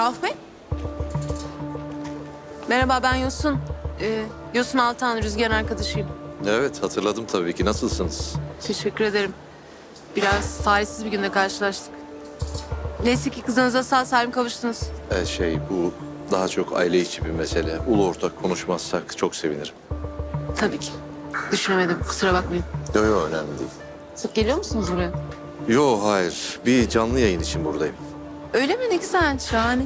Rauf Bey. Merhaba ben Yosun. Ee, Yosun Altan, Rüzgar'ın arkadaşıyım. Evet hatırladım tabii ki. Nasılsınız? Teşekkür ederim. Biraz talihsiz bir günde karşılaştık. Neyse ki kızınıza sağ salim kavuştunuz. Ee, şey bu daha çok aile içi bir mesele. Ulu ortak konuşmazsak çok sevinirim. Tabii ki. Düşünemedim, kusura bakmayın. Yok yok önemli değil. Sık geliyor musunuz buraya? Yok hayır. Bir canlı yayın için buradayım. Öyle mi? Ne güzel, şahane.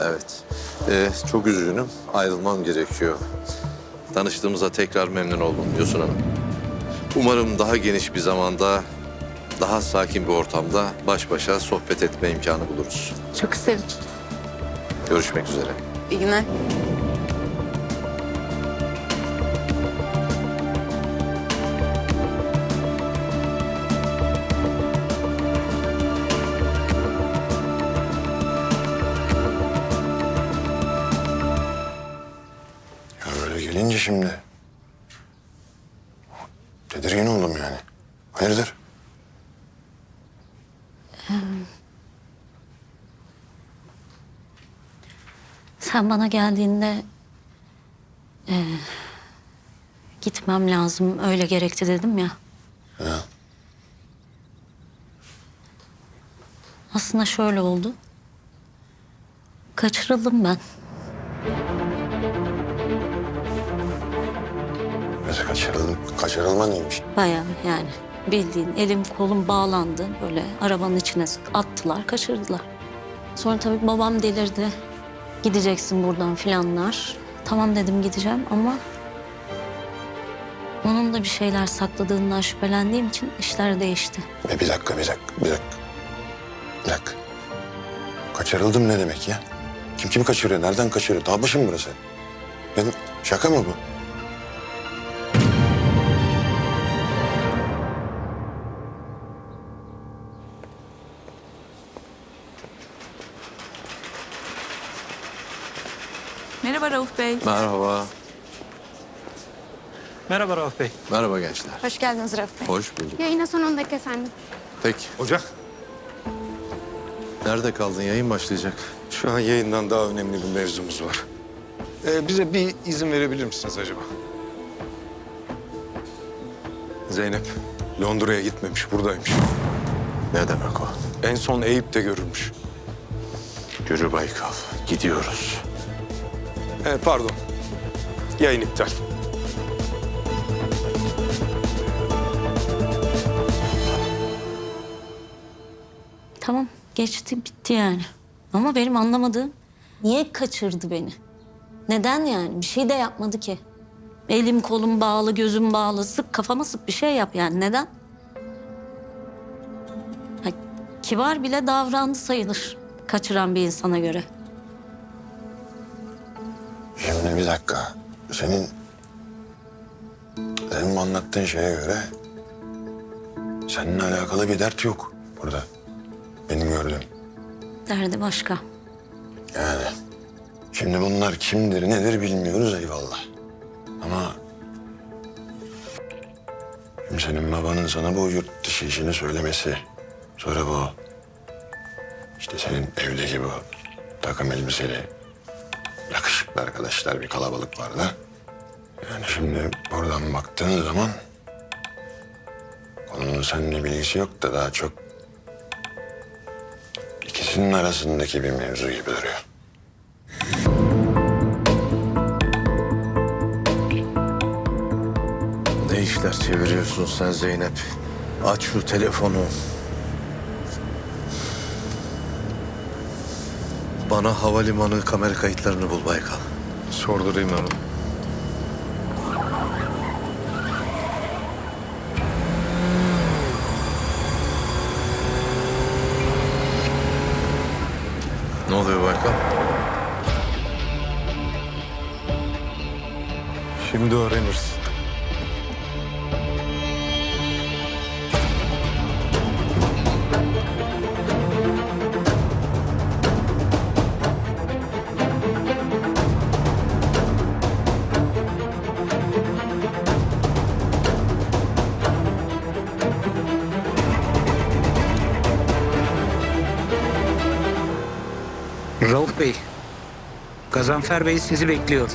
Evet. Ee, çok üzgünüm. Ayrılmam gerekiyor. Tanıştığımıza tekrar memnun oldum Yosun Hanım. Umarım daha geniş bir zamanda, daha sakin bir ortamda baş başa sohbet etme imkanı buluruz. Çok isterim. Görüşmek üzere. İyi günler. Ya öyle gelince şimdi... Tedirgin oldum yani. Hayırdır? Sen bana geldiğinde eee, gitmem lazım öyle gerekti dedim ya. Ya. Aslında şöyle oldu. Kaçırıldım ben. Mesela kaçırıldım. Kaçırılma neymiş? Bayağı yani bildiğin elim kolum bağlandı. Böyle arabanın içine attılar, kaçırdılar. Sonra tabii babam delirdi. Gideceksin buradan filanlar. Tamam dedim gideceğim ama... Onun da bir şeyler sakladığından şüphelendiğim için işler değişti. E bir dakika, bir dakika, bir dakika. Bir dakika. Kaçırıldım ne demek ya? Kim kimi kaçırıyor? Nereden kaçırıyor? Dağ başı mı burası? Benim şaka mı bu? Merhaba Rauf Bey. Merhaba. Merhaba Rauf Bey. Merhaba gençler. Hoş geldiniz Rauf Bey. Hoş bulduk. Yayına son 10 dakika efendim. Peki. Hoca. Nerede kaldın? Yayın başlayacak. Şu an yayından daha önemli bir mevzumuz var. Ee, bize bir izin verebilir misiniz acaba? Zeynep Londra'ya gitmemiş, buradaymış. Ne demek o? En son Eyüp'te görülmüş. Yürü Baykal. Gidiyoruz. Ee, pardon. Yayın iptal. Tamam geçti bitti yani. Ama benim anlamadığım niye kaçırdı beni? Neden yani? Bir şey de yapmadı ki. Elim kolum bağlı, gözüm bağlı. Sık kafama sık bir şey yap yani. Neden? Ha, kibar bile davrandı sayılır. Kaçıran bir insana göre. Dakika. Senin... Senin anlattığın şeye göre... Seninle alakalı bir dert yok burada. Benim gördüğüm. Derdi başka. Yani şimdi bunlar kimdir nedir bilmiyoruz eyvallah. Ama şimdi senin babanın sana bu yurt dışı işini söylemesi. Sonra bu işte senin evdeki bu takım elbiseli yakışıklı arkadaşlar bir kalabalık vardı. Yani şimdi buradan baktığın zaman konunun seninle bilgisi yok da daha çok ikisinin arasındaki bir mevzu gibi duruyor. Ne işler çeviriyorsun sen Zeynep? Aç şu telefonu. Bana havalimanı kamera kayıtlarını bul Baykal. Sordurayım onu. Ne oluyor Baykal? Şimdi Rauf Bey, Gazanfer Bey sizi bekliyor.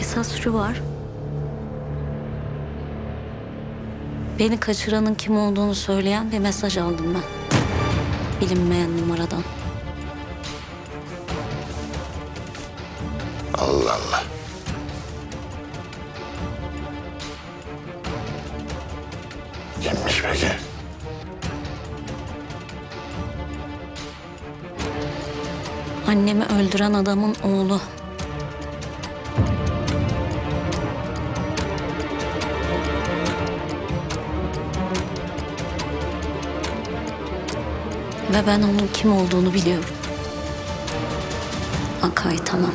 Esas şu var. Beni kaçıranın kim olduğunu söyleyen bir mesaj aldım ben. Bilinmeyen numaradan. Allah Allah. Kimmiş peki? Annemi öldüren adamın oğlu. Ve ben onun kim olduğunu biliyorum. Akay tamam.